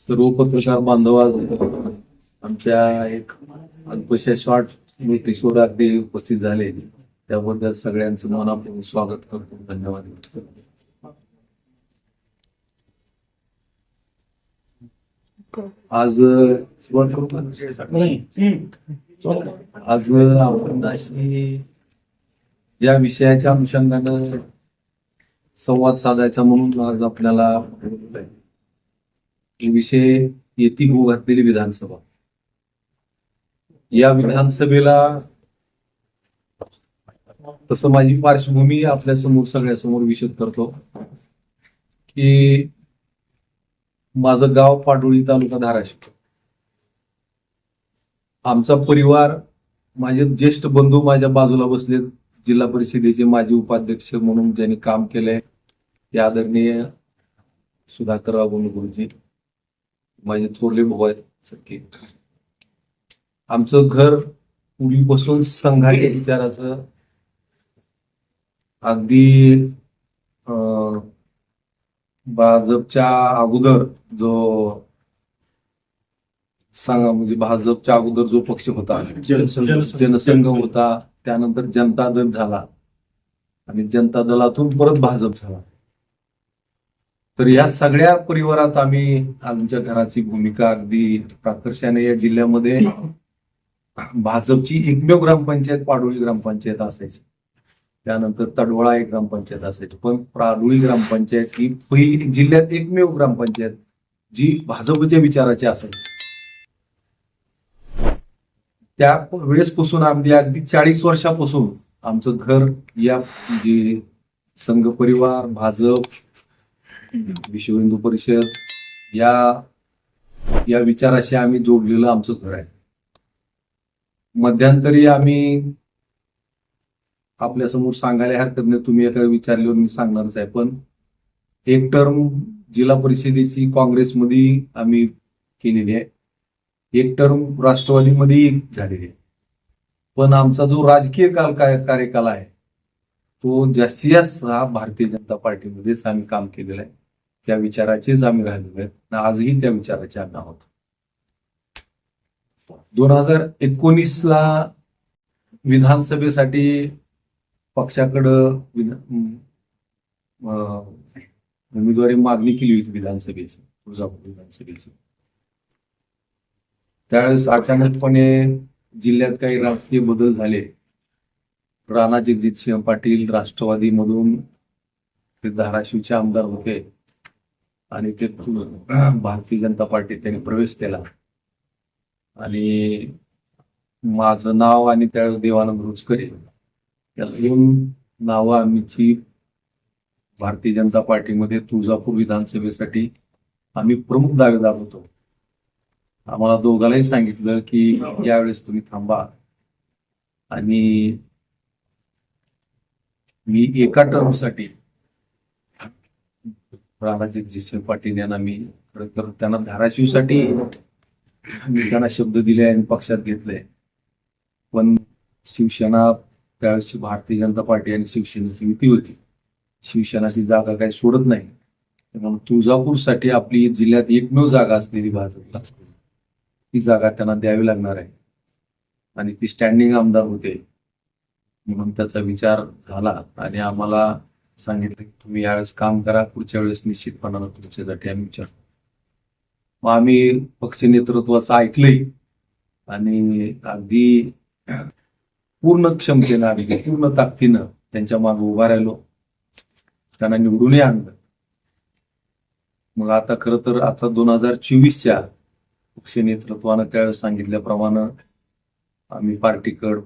सर्व पत्रकार बांधव आज आमच्या एक अल्पशा शॉर्ट नोटीसवर अगदी उपस्थित झाले त्याबद्दल सगळ्यांचं मनापासून स्वागत करतो धन्यवाद. आज? आज आपण या विषयाच्या अनुषंगानं संवाद साधायचा म्हणून आज आपल्याला. विषय येती होऊ घातलेली विधानसभा. या विधानसभेला तसं माझी पार्श्वभूमी आपल्यासमोर सगळ्यासमोर विशद करतो की माझं गाव पाडोळी तालुका धाराशिव. आमचा परिवार माझे ज्येष्ठ बंधू माझ्या बाजूला बसले जिल्हा परिषदेचे माजी उपाध्यक्ष म्हणून ज्यांनी काम केलंय ते आदरणीय सुधाकरराव गुरुजी माझे थोरले भाऊ आहेत सख्खे आमचं घर पूर्वीपासून संघाच्या विचाराचं. अगदी अं, भाजपच्या अगोदर जो सांगा म्हणजे भाजपच्या अगोदर जो पक्ष होता. जनसंघ. होता त्यानंतर जनता दल झाला. आणि जनता दलातून परत भाजप झाला. तर या सगळ्या परिवारात आम्ही आमच्या घराची भूमिका अगदी प्राकर्षाने या जिल्ह्यामध्ये भाजपची एकमेव ग्रामपंचायत पाडोळी ग्रामपंचायत असायची. त्यानंतर तडवळा एक ग्रामपंचायत असायची. पण प्राडोळी ग्रामपंचायत ही पहिली जिल्ह्यात एकमेव ग्रामपंचायत जी भाजपच्या विचाराची असायची. त्या वेळेसपासून आम्ही अगदी चाळीस वर्षापासून आमचं घर या जे संघ परिवार भाजप विश्व हिंदू परिषद या या विचाराशी आम्ही जोडलेलं आमचं घर आहे. मध्यंतरी आम्ही आपल्यासमोर सांगायला हरकत नाही तुम्ही एका विचारल्यावर मी सांगणारच आहे. पण एक टर्म जिल्हा परिषदेची काँग्रेसमध्ये आम्ही केलेली आहे. एक टर्म राष्ट्रवादीमध्ये झालेली आहे. पण आमचा जो राजकीय काल कार्यकाल आहे तो जास्तीत जास्त हा भारतीय जनता पार्टीमध्येच आम्ही काम केलेलं आहे. त्या विचाराचेच आम्ही राहिलेलो आहेत आजही त्या विचाराचे आम्ही आहोत. दोन हजार एकोणीस ला विधानसभेसाठी पक्षाकडं अं, उमेदवारी मागणी केली होती विधानसभेची तुळजापूर विधानसभेची. त्यावेळेस अचानकपणे जिल्ह्यात काही राजकीय बदल झाले. राणा जगजितसिंह पाटील राष्ट्रवादीमधून ते धाराशिवचे आमदार होते. आणि ते भारतीय जनता पार्टीत त्यांनी प्रवेश केला. आणि माझं नाव आणि त्या देवानंद रुचकरे या दोन नावं आमची भारतीय जनता पार्टीमध्ये तुळजापूर विधानसभेसाठी आम्ही प्रमुख दावेदार होतो. आम्हाला दोघांनाही सांगितलं की यावेळेस तुम्ही थांबा. आणि मी एका टर्मसाठी राणाजी जगजितसिंह पाटील यांना मी खरं तर त्यांना धाराशिवसाठी मी त्यांना शब्द दिले आणि पक्षात घेतले. पण शिवसेना त्यावेळेस भारतीय जनता पार्टी आणि शिवसेनेची युती होती. शिवसेनाची जागा काही सोडत नाही. म्हणून तुळजापूरसाठी आपली जिल्ह्यात एकमेव जागा असलेली भाजपला ती जागा त्यांना द्यावी लागणार आहे. आणि ती स्टँडिंग आमदार होते. म्हणून त्याचा विचार झाला. आणि आम्हाला सांगितलं की तुम्ही यावेळेस काम करा पुढच्या वेळेस निश्चितपणानं तुमच्यासाठी आम्ही विचार मग आम्ही पक्ष नेतृत्वाचं ऐकलंय आणि अगदी पूर्ण क्षमतेनं आम्ही पूर्ण ताकदीनं त्यांच्या मागे उभा राहिलो. त्यांना निवडूनही आणलं. मग आता खरं तर आता दोन हजार चोवीसच्या पक्ष नेतृत्वानं त्यावेळेस सांगितल्याप्रमाणे आम्ही पार्टीकड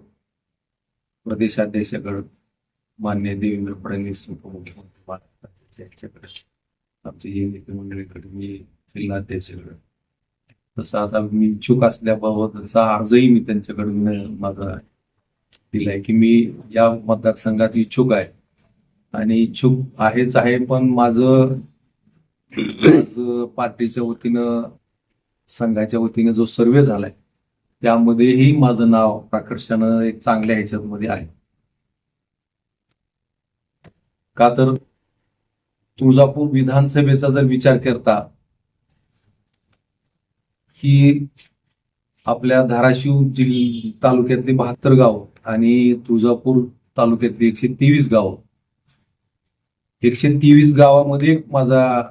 प्रदेशाध्यक्षाकडं मान्य देवेंद्र फडणवीस उपमुख्यमंत्री महाराष्ट्राचे यांच्याकडे आमचे जे नेते मी जिल्हाध्यक्षकडे तसं आता मी इच्छुक असल्याबाबत तसा अर्जही मी त्यांच्याकडून माझा दिलाय की मी या मतदारसंघात इच्छुक आहे. आणि इच्छुक आहेच आहे पण माझं पार्टीच्या वतीनं संघाच्या वतीने जो सर्वे झालाय त्यामध्येही माझं नाव प्राकर्षानं एक चांगल्या ह्याच्यामध्ये आहे. का तर तुळजापूर विधानसभेचा जर विचार करता की आपल्या धाराशिव जिल्ह तालुक्यातली बहात्तर गाव आणि तुळजापूर तालुक्यातली एकशे तेवीस गाव. एकशे तेवीस गावामध्ये माझा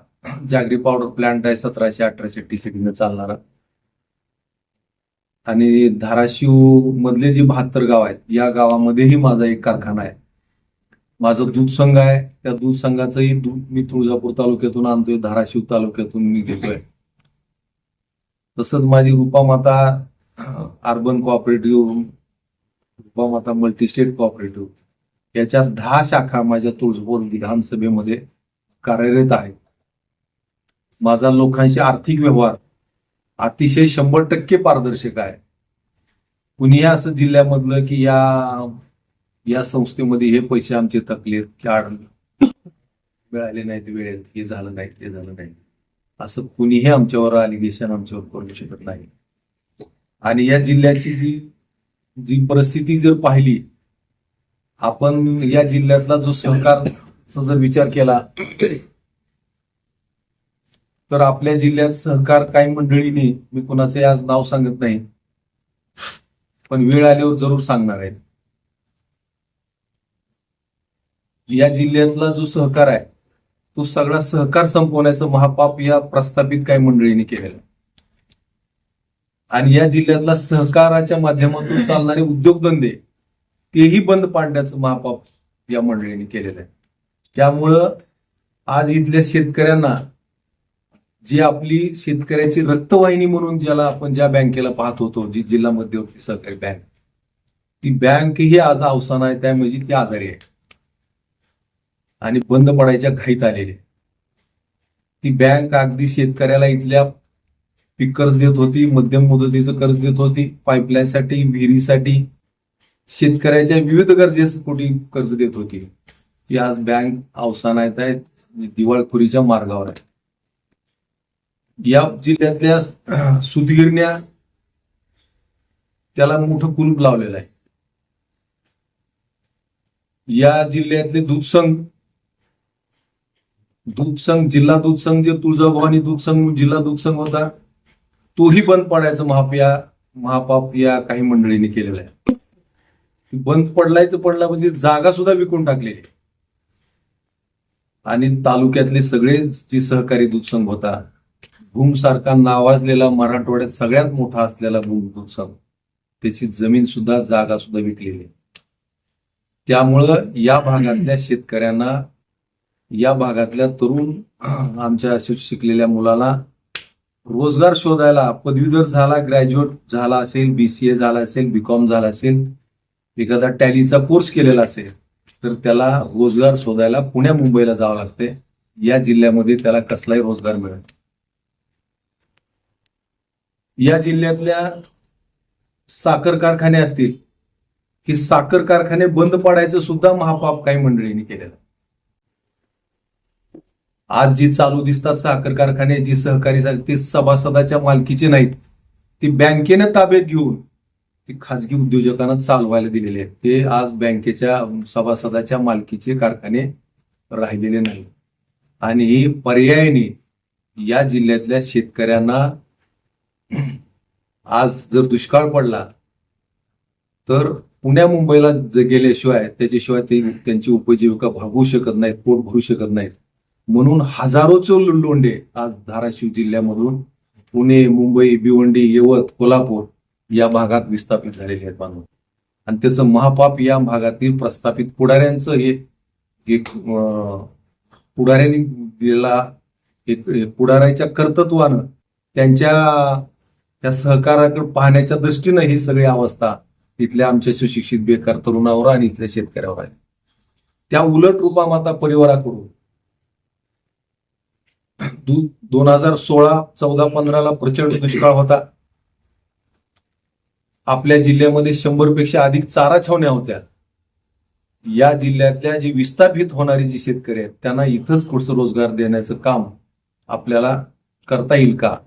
जागरी पावडर प्लांट आहे सतराशे अठराशे टीसीडीने चालणारा. आणि धाराशिव मधले जे बहात्तर गाव आहेत या गावामध्येही माझा एक कारखाना आहे. माझं दूध संघ आहे. त्या दूध संघाचंही दूध मी तुळजापूर तालुक्यातून आणतोय. धाराशिव तालुक्यातून मी घेतोय. तसंच माझी Rupamata urban cooperative Rupamata multistate cooperative याच्या दहा शाखा माझ्या तुळजापूर विधानसभेमध्ये कार्यरत आहेत. माझा लोकांशी आर्थिक व्यवहार अतिशय शंभर टक्के पारदर्शक आहे. कुणीही असं जिल्ह्यामधलं की या या संस्थेमध्ये हे पैसे आमचे थकलेत की अडले मिळाले नाहीत वेळेत हे झालं नाही ते झालं नाही असं कुणीही आमच्यावर अलिगेशन आमच्यावर करू शकत नाही. आणि या जिल्ह्याची जी जी परिस्थिती जर पाहिली आपण या जिल्ह्यातला जो सहकारचा जर विचार केला तर आपल्या जिल्ह्यात सहकार काही मंडळीने मी कुणाचे आज नाव सांगत नाही पण वेळ आल्यावर जरूर सांगणार आहेत. या जिल्ह्यातला जो सहकार आहे तो सगळा सहकार संपवण्याचं महापाप या प्रस्थापित काही मंडळींनी केलेलं आहे. आणि या जिल्ह्यातला सहकाराच्या माध्यमातून चालणारे उद्योगधंदे तेही बंद पाडण्याचं महापाप या मंडळींनी केलेलं आहे त्यामुळं आज इथल्या शेतकऱ्यांना जी आपली शेतकऱ्याची रक्तवाहिनी म्हणून ज्याला आपण ज्या बँकेला पाहत होतो जी जिल्हा मध्यवर्ती सहकारी बँक ती बँक ही आज अवसान आहे त्यामुळे ती आजारी आहे आणि बंद पडायच्या घाईत आलेले. ती बँक अगदी शेतकऱ्याला इथल्या पीक कर्ज देत होती मध्यम मुदतीचं कर्ज देत होती पाईपलाईनसाठी विहिरीसाठी शेतकऱ्याच्या विविध गरजेसाठी कर्ज देत होती. ती आज बँक अवसानात आहे दिवाळखोरीच्या मार्गावर आहे या जिल्ह्यातल्या सुधीरण्या त्याला मोठं कुलूप लावलेलं आहे. या जिल्ह्यातले दूध संघ दूध संघ जिल्हा दूध संघ जे तुळजाभवानी दूध संघ जिल्हा दूध संघ होता तोही बंद पडायचं महाप या महापाप या काही मंडळींनी केलेला आहे बंद पडलाय तर पडला म्हणजे जागा सुद्धा विकून टाकलेली आणि तालुक्यातले सगळे जे सहकारी दूध संघ होता भूम सारखा नावाजलेला मराठवाड्यात सगळ्यात मोठा असलेला भूम दूध संघ त्याची जमीन सुद्धा जागा सुद्धा विकलेली आहे. त्यामुळं या भागातल्या शेतकऱ्यांना या भागातल्या तरुण आमच्या शिकलेल्या मुलाला रोजगार शोधायला पदवीधर झाला ग्रॅज्युएट झाला असेल बीसीए झाला असेल बी कॉम झाला असेल एखादा टॅलीचा कोर्स केलेला असेल तर त्याला रोजगार शोधायला पुण्या मुंबईला जावं लागते या जिल्ह्यामध्ये त्याला कसलाही रोजगार मिळत या जिल्ह्यातल्या साखर कारखाने असतील की साखर कारखाने बंद पाडायचं सुद्धा महापाप काही मंडळींनी केलेलं आज जी चालू दिसतात साखर कारखाने जी सहकारी ती ते सभासदाच्या मालकीचे नाहीत. ती बँकेने ताब्यात घेऊन ती खाजगी उद्योजकांना चालवायला दिलेले आहेत. ते आज बँकेच्या सभासदाच्या मालकीचे कारखाने राहिलेले नाही आणि ही पर्यायाने या जिल्ह्यातल्या शेतकऱ्यांना आज जर दुष्काळ पडला तर पुण्या मुंबईला जे गेल्याशिवाय त्याच्याशिवाय ते त्यांची उपजीविका भागवू शकत नाहीत पोट भरू शकत नाहीत. म्हणून हजारोचे लोंढे आज धाराशिव जिल्ह्यामधून पुणे मुंबई भिवंडी यवत कोल्हापूर या भागात विस्थापित झालेले आहेत बांधव आणि त्याचं महापाप या भागातील प्रस्थापित पुढाऱ्यांचं हे एक पुढाऱ्यांनी दिलेला एक पुढाऱ्याच्या कर्तृत्वानं त्यांच्या त्या सहकाराकडे पाहण्याच्या दृष्टीनं ही सगळी अवस्था इथल्या आमच्या सुशिक्षित बेकार तरुणावर आणि इथल्या शेतकऱ्यावर आली त्या उलट रूपामाता परिवाराकडून दोन हजार सोळा चौदा पंधराला प्रचंड दुष्काळ होता. आपल्या जिल्ह्यामध्ये शंभरपेक्षा अधिक चारा छावण्या होत्या. या जिल्ह्यातल्या जी विस्थापित होणारी जी शेतकरी आहेत त्यांना इथंच पुढचं रोजगार देण्याचं काम आपल्याला करता येईल का?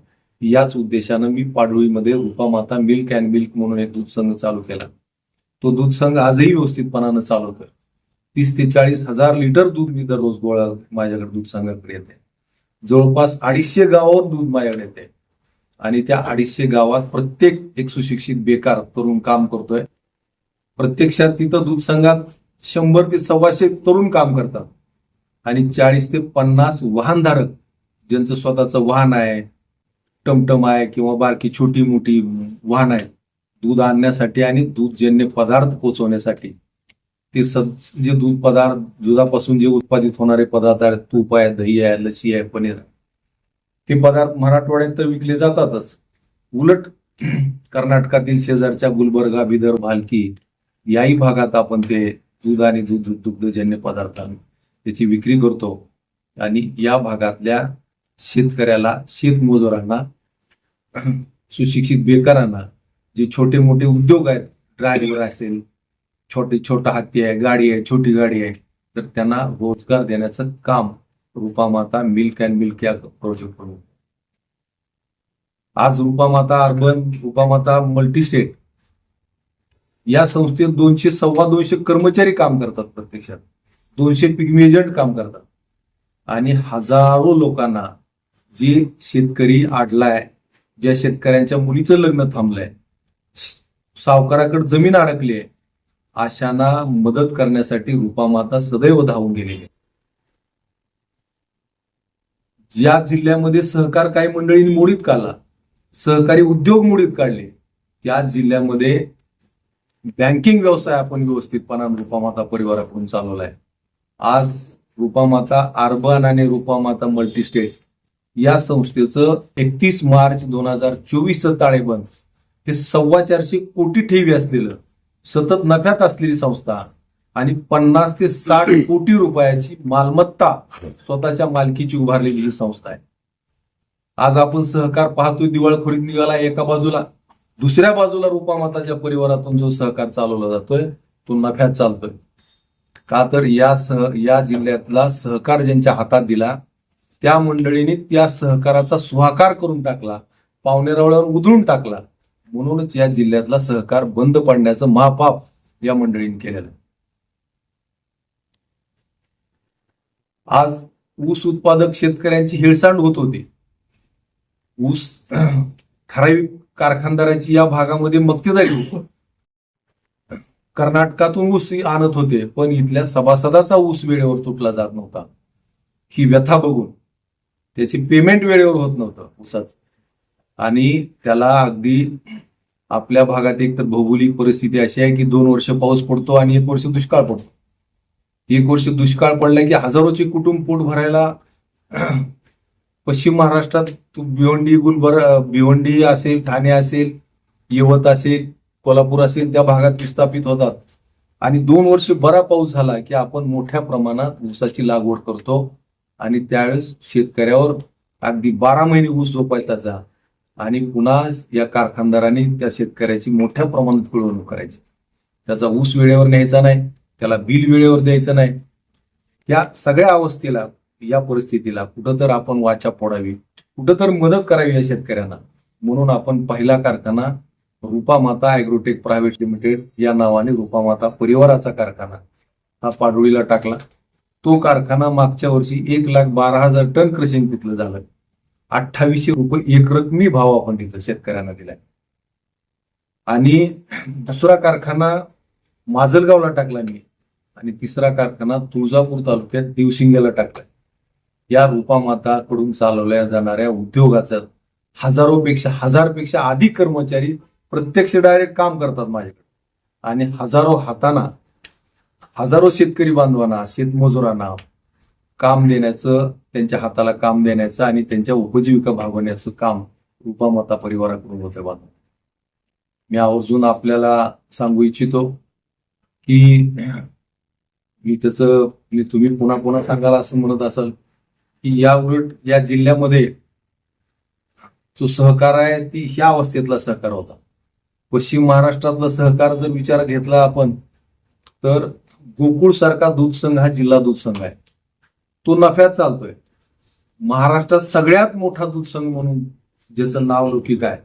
याच उद्देशानं मी पाडळीमध्ये रूपामाता मिल्क अँड मिल्क म्हणून एक दूध संघ चालू केला. तो दूध संघ आजही व्यवस्थितपणानं चालवतोय. तीस ते चाळीस हजार लिटर दूध मी दररोज गोळा माझ्याकडे दूध संघाकडे येते. जवळपास अडीचशे गावावर दूध माझ्याकडे येते. आणि त्या अडीचशे गावात प्रत्येक एक सुशिक्षित बेकार तरुण काम करतोय. प्रत्यक्षात तिथं दूध संघात शंभर ते सव्वाशे तरुण काम करतात. आणि चाळीस ते पन्नास वाहनधारक ज्यांचं स्वतःचं वाहन आहे टमटम आहे किंवा बारकी छोटी मोठी वाहन आहे दूध आणण्यासाठी आणि दूधजन्य पदार्थ पोचवण्यासाठी. ते सग जे दूध पदार्थ दुधापासून जे उत्पादित होणारे पदार्थ आहेत तूप आहे दही आहे लसी आहे पनीर आहे हे पदार्थ मराठवाड्यात तर विकले जातातच. उलट कर्नाटकातील शेजारच्या गुलबर्गा बिदर भालकी याही भागात आपण ते दूध आणि दूध दुग्धजन्य पदार्थ त्याची विक्री करतो. आणि या भागातल्या शेतकऱ्याला शेतमजुरांना सुशिक्षित बेकारांना जे छोटे मोठे उद्योग आहेत ड्रायव्हर असेल छोटे छोटा हत्ती आहे गाडी आहे छोटी गाडी आहे. तर त्यांना रोजगार देण्याचं काम रूपामाता मिल्क अँड मिल्क या प्रोजेक्ट आज रूपामाता अर्बन रूपामाता मल्टीस्टेट या संस्थेत दोनशे सव्वा दोनशे कर्मचारी काम करतात प्रत्यक्षात. दोनशे पिग्मी एजंट काम करतात. आणि हजारो लोकांना जे शेतकरी आडलाय ज्या शेतकऱ्यांच्या मुलीचं लग्न थांबलंय सावकाराकडे जमीन अडकली आहे आशांना मदत करण्यासाठी रूपामाता सदैव धावून गेलेली आहे. या जिल्ह्यामध्ये सहकार काही मंडळींनी मोडीत काढला. सहकारी उद्योग मोडीत काढले. त्या जिल्ह्यामध्ये बँकिंग व्यवसाय आपण व्यवस्थितपणाने रूपामाता परिवाराकडून चालवलाय. आज रूपामाता अर्बन आणि रूपामाता मल्टीस्टेट या संस्थेचं एकतीस मार्च दोन हजार चोवीसचं ताळेबंद हे सव्वा चारशे कोटी ठेवी असलेलं सतत नफ्यात असलेली संस्था आणि पन्नास ते साठ कोटी रुपयाची मालमत्ता स्वतःच्या मालकीची उभारलेली ही संस्था आहे. आज आपण सहकार पाहतोय दिवाळखोरीत निघाला एका बाजूला. दुसऱ्या बाजूला रूपामाताच्या परिवारातून जो सहकार चालवला जातोय तो नफ्यात चालतोय. का तर या सह या जिल्ह्यातला सहकार ज्यांच्या हातात दिला त्या मंडळीने त्या सहकाराचा सुहाकार करून टाकला पावणेरावळ्यावर उधळून टाकला म्हणूनच या जिल्ह्यातला सहकार बंद पाडण्याचं महापाप या मंडळीने केलेलं आज ऊस उत्पादक शेतकऱ्यांची हिळसांड होत होती. ऊस ठराविक कारखानदारांची या भागामध्ये मक्तेदारी होती. कर्नाटकातून ऊस आणत होते पण इथल्या सभासदाचा ऊस वेळेवर तुटला जात नव्हता. ही व्यथा बघून त्याची पेमेंट वेळेवर होत नव्हतं ऊसाचं. आणि त्याला अगदी आपल्या भागात एक तर भौगोलिक परिस्थिती अशी आहे की दोन वर्ष पाऊस पडतो आणि एक वर्ष दुष्काळ पडतो. एक वर्ष दुष्काळ पडला की हजारोचे कुटुंब पोट भरायला पश्चिम महाराष्ट्रात भिवंडी गुलबर भिवंडी असेल ठाणे असेल यवत असेल कोल्हापूर असेल त्या भागात विस्थापित होतात. आणि दोन वर्ष बरा पाऊस झाला की आपण मोठ्या प्रमाणात ऊसाची लागवड करतो आणि त्यावेळेस शेतकऱ्यावर अगदी बारा महिने ऊस झोपायचा आणि पुन्हा या कारखानदारांनी त्या शेतकऱ्याची मोठ्या प्रमाणात पिळवणूक करायची. त्याचा ऊस वेळेवर न्यायचा नाही त्याला बिल वेळेवर द्यायचं नाही. या सगळ्या अवस्थेला या परिस्थितीला कुठं तर आपण वाचा फोडावी कुठं तर मदत करावी या शेतकऱ्यांना. म्हणून आपण पहिला कारखाना रूपामाता अॅग्रोटेक प्रायव्हेट लिमिटेड या नावाने रूपामाता परिवाराचा कारखाना हा पाडोळीला टाकला. तो कारखाना मागच्या वर्षी एक लाख बारा हजार टन क्रशिंग तिथलं झालं. अठ्ठावीसशे रुपये एकरकमी भाव आपण तिथं शेतकऱ्यांना दिलाय. आणि दुसरा कारखाना माजलगावला टाकला मी आणि तिसरा कारखाना तुळजापूर तालुक्यात देवशिंग्याला टाकला. या रूपामाताकडून चालवल्या जाणाऱ्या उद्योगाचं हजारोपेक्षा हजारपेक्षा अधिक कर्मचारी प्रत्यक्ष डायरेक्ट काम करतात माझ्याकडे. आणि हजारो हाताना हजारो शेतकरी बांधवांना शेतमजुरांना काम देण्याचं त्यांच्या हाताला काम देण्याचं आणि त्यांच्या उपजीविका भागवण्याचं काम रूपामाता परिवाराकडून होतं बांधव मी आवर्जून आपल्याला सांगू इच्छितो की मी त्याचं मी तुम्ही पुन्हा पुन्हा सांगाल असं म्हणत असाल की या उलट या जिल्ह्यामध्ये जो सहकार आहे ती ह्या अवस्थेतला सहकार होता. पश्चिम महाराष्ट्रातला सहकार जर विचार घेतला आपण तर गोकुळ सारखा दूध संघ हा जिल्हा दूध संघ आहे. तो नफ्यात चालतोय. महाराष्ट्रात सगळ्यात मोठा दूध संघ म्हणून ज्याचं नाव लौकिक आहे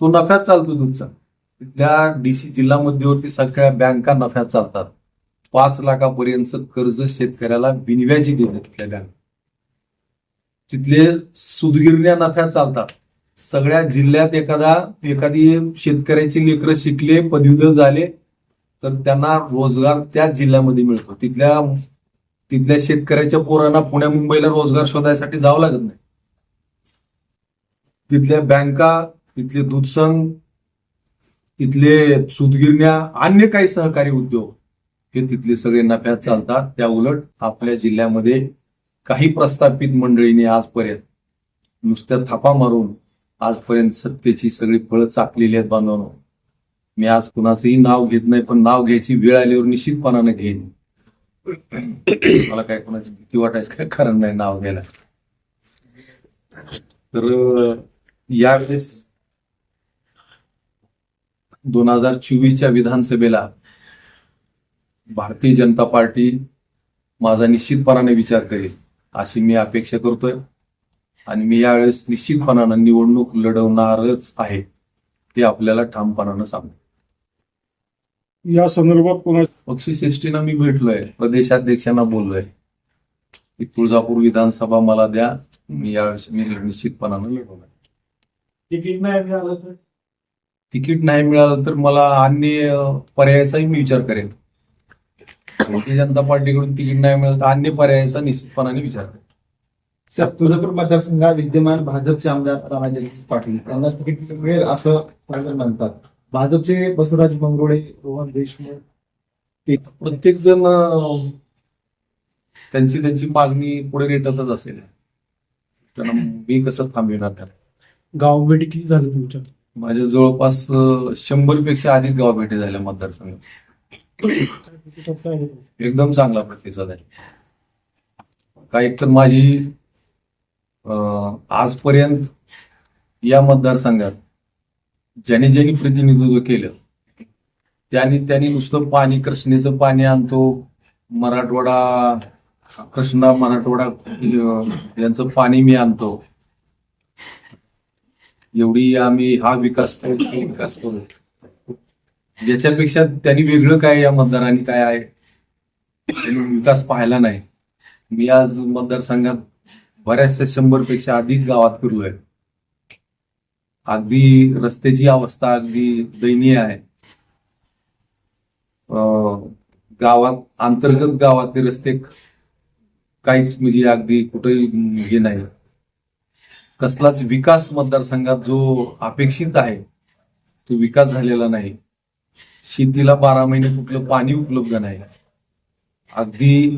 तो नफ्यात चालतो दूध संघ. तिथल्या डीसी जिल्हा मध्यवर्ती सगळ्या बँका नफ्यात चालतात. पाच लाखापर्यंत कर्ज शेतकऱ्याला बिनव्याजी देतात तिथल्या बँक. तिथले सुदगिरण्या नफ्यात चालतात. सगळ्या जिल्ह्यात एखादा एखादी शेतकऱ्याची लेकरं शिकले पदवीधर झाले तर त्यांना रोजगार त्या जिल्ह्यामध्ये मिळतो. तिथल्या तिथल्या शेतकऱ्याच्या पोरांना पुण्या मुंबईला रोजगार शोधायसाठी जावं लागत नाही. तिथल्या बँका तिथले दूध संघ तिथले सुतगिरण्या अन्य काही सहकारी उद्योग हे तिथले सगळे नफ्यात चालतात. त्या उलट आपल्या जिल्ह्यामध्ये काही प्रस्थापित मंडळींनी आजपर्यंत नुसत्या थापा मारून आजपर्यंत सत्तेची सगळी फळं चाकलेली आहेत बांधवांनो. मी आज कुणाचंही नाव घेत नाही पण नाव घ्यायची वेळ आल्यावर निश्चितपणाने घेईन. मला काय कोणाची भीती वाटायचं काय कारण नाही नाव घ्यायला. तर यावेळेस दोन हजार चोवीसच्या विधानसभेला भारतीय जनता पार्टी माझा निश्चितपणाने विचार करेल अशी मी अपेक्षा करतोय. आणि मी यावेळेस निश्चितपणानं निवडणूक लढवणारच आहे हे आपल्याला ठामपणानं सांगतो. या संदर्भात कोणा पक्षश्रेष्ठीनं मी भेटलोय. प्रदेशाध्यक्षांना बोललोय. की तुळजापूर विधानसभा मला द्या. मी यावेळेस मी निश्चितपणानं लढवणार तिकीट नाही मिळालं तर? तिकीट नाही मिळालं तर मला अन्य पर्यायाचाही मी विचार करेन. भारतीय जनता पार्टीकडून तिकीट नाही मिळालं तर अन्य पर्यायाचा निश्चितपणाने विचार करेन. साहेब, तुळजापूर मतदारसंघात विद्यमान भाजपचे आमदार रामाजगदीश पाटील त्यांना तिकीट मिळेल असं सांगत म्हणतात. भाजपचे बसवराज मंगरुळे रोहन देशमुख प्रत्येक जण त्यांची त्यांची मागणी पुढे रेटतच असेल. त्यांना मी कसं थांबविणार त्याला? गाव भेटी किती झाले तुमच्या? माझ्या जवळपास शंभरपेक्षा अधिक गाव भेटी झाल्या मतदारसंघात? एकदम चांगला प्रतिसाद आहे. काय तर माझी आजपर्यंत या मतदारसंघात ज्याने ज्यांनी प्रतिनिधित्व केलं त्यांनी त्यांनी नुसतं पाणी कृष्णेचं पाणी आणतो मराठवाडा कृष्णा मराठवाडा यांचं पाणी मी आणतो. एवढी आम्ही हा विकास करू विकास करू. याच्यापेक्षा त्यांनी वेगळं काय या मतदारांनी काय आहे विकास पाहिला नाही. मी आज मतदारसंघात बऱ्याचशा शंभरपेक्षा अधिक गावात फिरलोय. अगदी रस्त्याची अवस्था अगदी दयनीय आहे. गावात अंतर्गत गावातले रस्ते काहीच म्हणजे अगदी कुठेही हे नाही. कसलाच विकास मतदारसंघात जो अपेक्षित आहे तो विकास झालेला नाही. शेतीला बारा महिने कुठलं पाणी उपलब्ध नाही. अगदी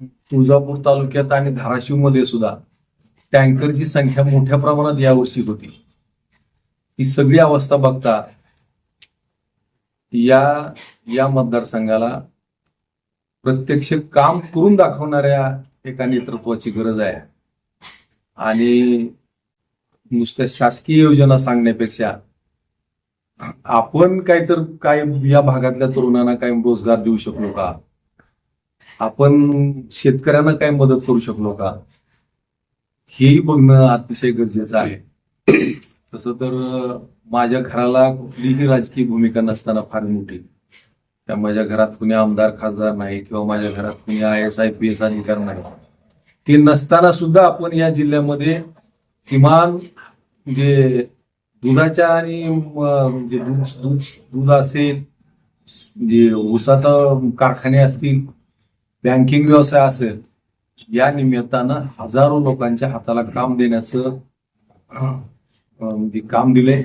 तुळजापूर तालुक्यात आणि धाराशिवमध्ये सुद्धा टँकरची संख्या मोठ्या प्रमाणात यावर्षी होती. ही सगळी अवस्था बघता या या मतदारसंघाला प्रत्यक्ष काम करून दाखवणाऱ्या एका नेतृत्वाची गरज आहे. आणि नुसत्या शासकीय योजना सांगण्यापेक्षा आपण काय तर काय या भागातल्या तरुणांना काय रोजगार देऊ शकलो का? आपण शेतकऱ्यांना काय मदत करू शकलो का? हेही बघणं अतिशय गरजेचं आहे. तसं तर माझ्या घराला कुठलीही राजकीय भूमिका नसताना फार मोठी. त्या माझ्या घरात कुणी आमदार खासदार नाही किंवा माझ्या घरात कुणी I S I P S अधिकार नाही. ते नसताना सुद्धा आपण या जिल्ह्यामध्ये किमान जे दुधाच्या आणि जे म्हणजे दूध दूध दूध असेल जे ऊसाचा कारखाने असतील बँकिंग व्यवसाय असेल या निमित्तानं हजारो लोकांच्या हाताला काम देण्याचं जे काम दिले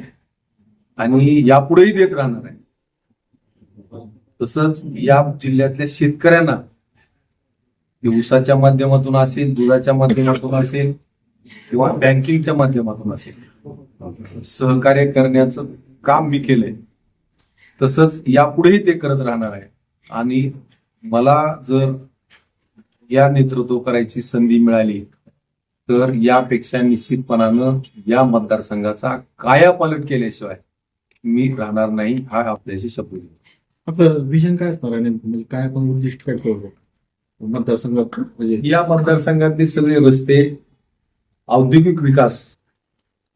आणि यापुढेही देत राहणार आहे. तसंच या जिल्ह्यातल्या शेतकऱ्यांना ऊसाच्या माध्यमातून असेल दुधाच्या माध्यमातून असेल किंवा बँकिंगच्या माध्यमातून असेल सहकार्य करण्याचं काम मी केलंय. तसंच यापुढेही ते करत राहणार आहे. आणि मला जर या नेतृत्व करायची संधी मिळाली तर यापेक्षा निश्चितपणानं या मतदारसंघाचा कायापालट केल्याशिवाय मी राहणार नाही हा आपल्याशी शब्द. आपलं विजन काय असणार आहे नेमकं? म्हणजे काय आपण उद्दिष्ट काय ठेवतो मतदारसंघात म्हणजे या मतदारसंघातले सगळे रस्ते औद्योगिक विकास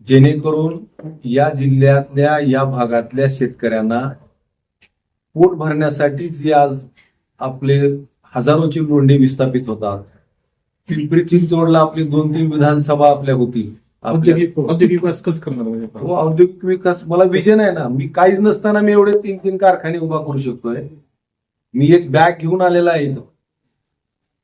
जेणेकरून या जिल्ह्यातल्या या भागातल्या शेतकऱ्यांना पोट भरण्यासाठी जे आज आपले हजारोचे लोंढे विस्थापित होतात. पिंपरी चिंचवडला आपली दोन तीन विधानसभा आपल्या होतील औद्योगिक औद्योगिक विकास कसं करणार म्हणजे आपण? हो औद्योगिक विकास मला विजन आहे ना. मी काहीच नसताना मी एवढे तीन तीन कारखाने उभा करू शकतोय. मी एक बॅग घेऊन आलेला आहे इथं.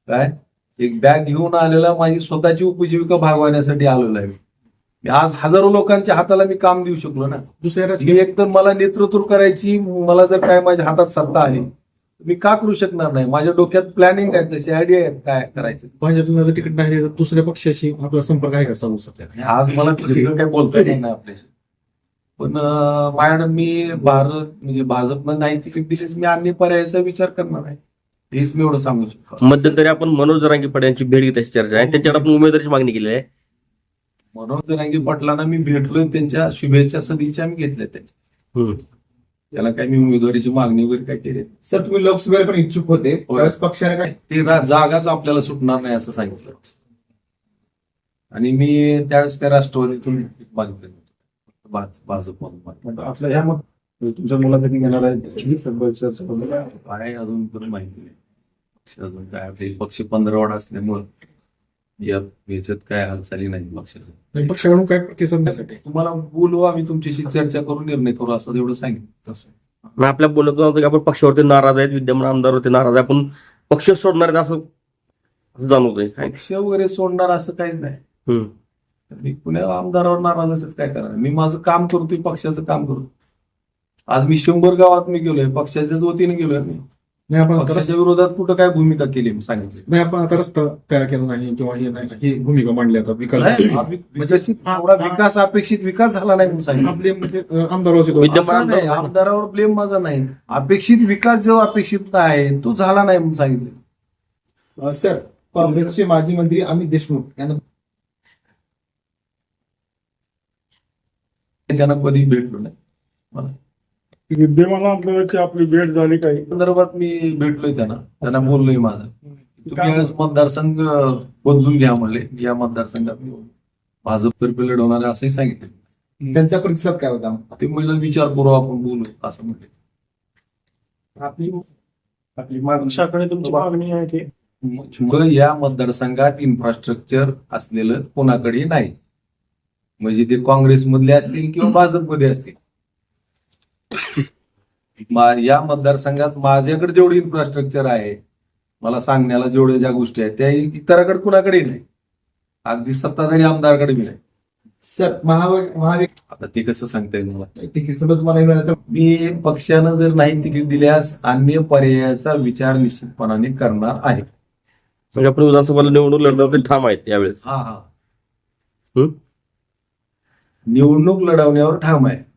काय? एक बॅग घेऊन आलेला माझी स्वतःची उपजीविका भागवण्यासाठी आलेलो आहे मी. आज हजारो लोकांच्या हाताला मी काम देऊ शकलो ना. दुसऱ्या मी राजकीय एक तर मला नेतृत्व करायची मला जर काय माझ्या हातात सत्ता आली मी का करू शकणार नाही? माझ्या डोक्यात प्लॅनिंग आहे तशी आयडिया आहे काय करायचं? भाजपला जर तिकीट नाही दिलं तर दुसऱ्या पक्षाशी आपला संपर्क आहे का सांगू आणि आज मला तिकडे काय बोलता येत नाही आपल्याशी. पण अं, मॅडम मी भारत म्हणजे भाजपनं नाही तिकीट दिलीच मी अन्य पर्यायाचा विचार करणार आहे. हेच मी एवढं सांगू शकतो. मध्यंतरी आपण मनोज पाटील यांची भेट घेत चर्चा आहे. त्यांच्याकडे आपण उमेदवारीची मागणी केली आहे. मनोज जरांगे पाटलांना मी भेटलोय त्यांच्या शुभेच्छा सदिच्छा मी घेतल्या त्यांच्या हम्म. त्याला काय मी उमेदवारीची मागणी वगैरे काय केली? सर तुम्ही लोकसभेला पण इच्छुक होते. त्यावेळेस पक्षाने काय? ते रा- जागाच आपल्याला सुटणार नाही असं सांगितलं. आणि मी त्यावेळेस काय राष्ट्रवादीतून मागितलं. नव्हतं. भाज- भाजपमधून मागितलं. आपल्या ह्या मत तुमच्या मुलाखती घेणार आहे चर्चा करू. काय अजून तर माहिती नाही. पक्ष अजून काय आपले पक्ष पंधरावाड असल्यामुळं. या याच्यात काय हालचाली नाही पक्षाचं नाही, पक्षाकडून काय प्रतिसाद देण्यासाठी? तुम्हाला बोलू आम्ही तुमच्याशी चर्चा करून निर्णय करू असं एवढं सांगितलं तसं. आणि आपल्या बोलत होतं की आपण पक्षावरती नाराज आहेत विद्यमान आमदारवरती नाराज आहे आपण पक्ष सोडणार आहेत असं असं जाणवतंय काय पक्ष वगैरे सोडणार असं काहीच नाही. हम्म. मी पुण्या आमदारावर नाराज असेल काय करणार? मी माझं काम करतोय पक्षाचं काम करतो आज मी शंभर गावात मी गेलोय पक्षाच्याच वतीने गेलोय मी. नाही आपण आता रस्ता पक्षाच्या विरोधात कुठं काय भूमिका केली मी सांगितली. नाही आपण आता रस्ता तयार केला नाही किंवा हे नाही ही भूमिका मांडली आता विकास नाही, म्हणजे थोडा विकास अपेक्षित विकास झाला नाही म्हणून सांगितलं. आपले म्हणजे अं, आमदाराचे दोन- विद्यमान असं नाही, आमदार- आमदारावर ब्लेम माझा नाही. अपेक्षित विकास जो अपेक्षित आहे तो झाला नाही म्हणून सांगितलं. अं, सर काँग्रेसचे माजी मंत्री अमित देशमुख यांना त्यांना कधी भेटलो नाही. मला विद्यमान आमदाराची आपली भेट झाली काही. संदर्भात मी भेटलोय त्यांना. त्यांना बोललोय माझं. तुम्ही यावेळेस मतदारसंघ बदलून घ्या म्हणले. या मतदारसंघात मी भाजपतर्फे लढवणार आहे असंही सांगितलं. त्यांचा प्रतिसाद काय होता? ते मला विचार करू आपण बोलू असं म्हणले. आपली आपली मागणीकडे तुमची मागणी आहे ते. या मतदारसंघात इन्फ्रास्ट्रक्चर असलेलं कोणाकडे नाही. म्हणजे ते काँग्रेसमधले असतील किंवा भाजपमध्ये असतील. या मतदारसंघात माझ्याकडे जेवढी इन्फ्रास्ट्रक्चर आहे मला सांगण्याला जेवढ्या ज्या गोष्टी आहेत त्या इतराकडे कुणाकडे नाही. अगदी सत्ताधारी आमदारकडे बी नाही. आता ते कसं सांगता येईल मला? मी पक्षानं जर नाही तिकीट दिल्यास अन्य पर्यायाचा विचार निश्चितपणाने करणार आहे. म्हणजे आपण विधानसभेला निवडणूक लढण्यावरती ठाम आहेत यावेळेस. हा. हा? निवडणूक लढवण्यावर ठाम आहे.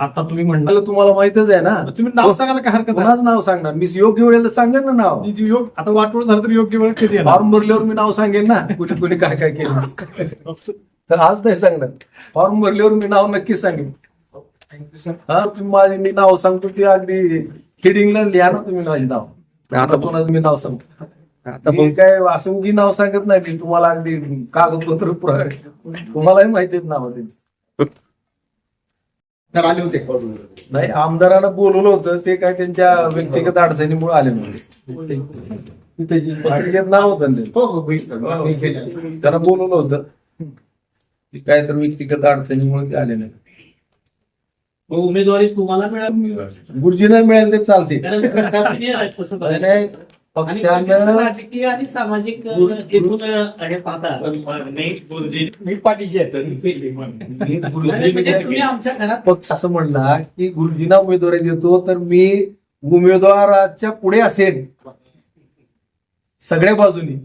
आता तुम्ही म्हणणार तुम्हाला माहितच आहे ना. तुम्ही नाव सांगायला काय हरकत कोणाच नाव सांगणार? मी योग्य वेळेला सांगेन ना नाव. आहे योग आता वाटवड झालं तर योग्य वेळ कधी येणार? फॉर्म भरल्यावर मी नाव सांगेन ना. कुठे कुठे काय काय केलं. तर आज नाही सांगणार. फॉर्म भरल्यावर मी नाव नक्कीच सांगेन. हा तुम्ही माझे मी नाव सांगतो ते अगदी हेडिंगला लिहा ना तुम्ही माझे नाव. आता कोणाचं मी नाव सांगतो. आता मी काय असं उगी नाव सांगत नाही. मी तुम्हाला अगदी कागदपत्र पुरा- तुम्हालाही माहिती आहेत नाव तर आले होते नाही आमदारांना बोलवलं होतं ते काय त्यांच्या व्यक्तिगत अडचणीमुळे आले नव्हते. पत्रिकेत नाव होतं हो हो. ते. त्यांना बोलवलं होतं. काय तर व्यक्तिगत अडचणीमुळे ते आले नाही. उमेदवारी तुम्हाला मिळाली. गुरुजी नाही मिळेल ते चालते नाही, पक्षानं राजकीय आणि सामाजिक हेतून हे पाहता म्हणजे तुम्ही आमच्या घरात पक्ष असं म्हणला की गुरुजींना उमेदवारी देतो तर मी उमेदवाराच्या पुढे असेल सगळ्या बाजूनी.